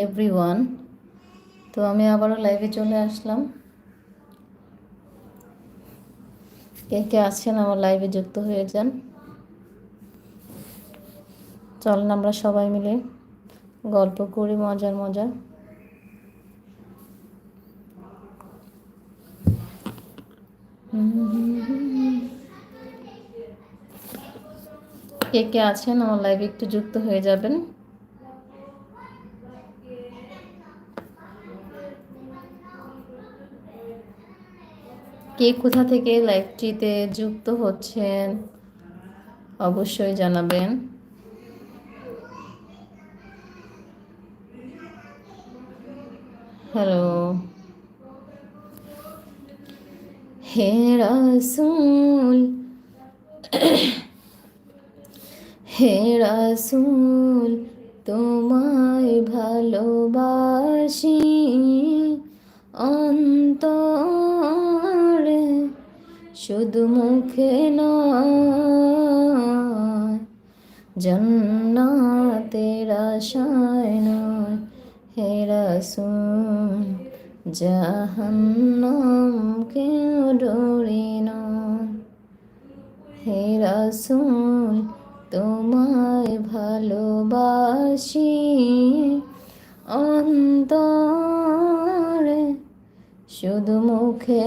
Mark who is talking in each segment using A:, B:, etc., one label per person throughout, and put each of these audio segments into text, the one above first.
A: Everyone তো আমি আবারও লাইভে চলে আসলাম। কে কে আছেন? আমার লাইভে যুক্ত হয়ে যান। চলেন আমরা সবাই মিলে গল্প করি, মজার মজা। কে কে আছেন? আমার লাইভে একটু যুক্ত হয়ে যাবেন। কে কোথা থেকে লাইভটিতে যুক্ত হচ্ছেন, অবশ্যই জানাবেন। হ্যালো হে রাসূল হে রাসূল, তোমায় ভালোবাসি, অন্তরে শুধু মুখে নয়, জন্নাতের আশায় নয়, হে রাসূল জাহান্নাম কেউ ডরে নয়। হে রাসূল, তোমায় ভালোবাসি, অন্তরে শুধু মুখে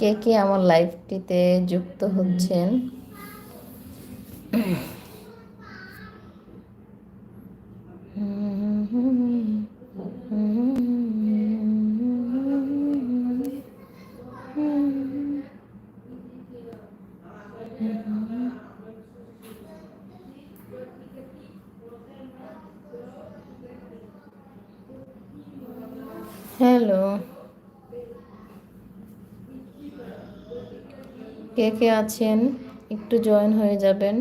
A: কে কে আমার লাইফটিতে যুক্ত হচ্ছেন? হ্যালো কে কে আছেন? একটু জয়েন হয়ে যাবেন।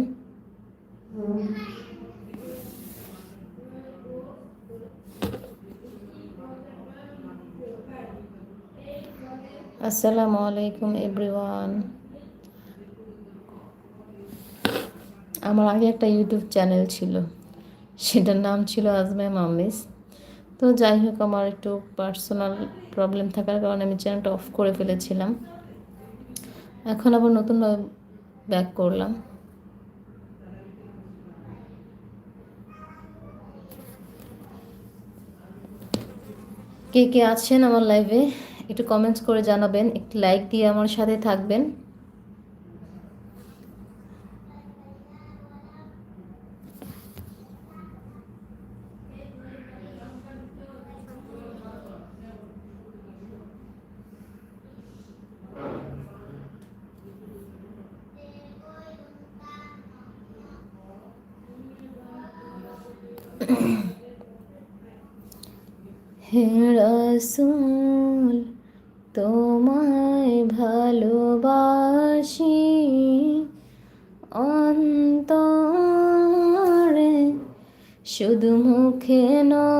A: আসসালামু আলাইকুম, এভরিওয়ান। আমার আগে একটা ইউটিউব চ্যানেল ছিল। সেটার নাম ছিল আজমে মামিস। তো যাই হোক, আমার একটু পার্সোনাল প্রবলেম থাকার কারণে আমি চ্যানেলটা অফ করে ফেলেছিলাম। এখন আবার নতুন ব্যাক করলাম। কে কে আছেন আমার লাইভে একটু কমেন্টস করে জানাবেন, একটু লাইক দিয়ে আমার সাথে থাকবেন। হে রসুল, তোমায় ভালোবাসি। অন্তরে শুধু মুখে নয়,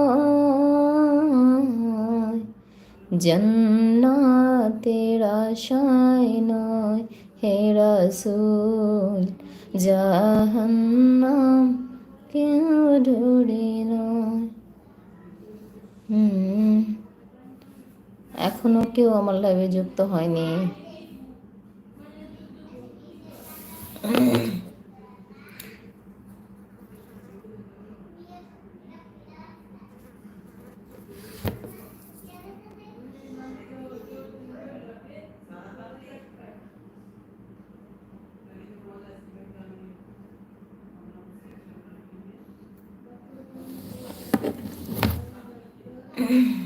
A: জন্নাতের আশায় নয়। হে রসুল জাহান্নাম কেউ ডরে নয়। এখনও কেউ আমার লাইভে যুক্ত হয়নি। mm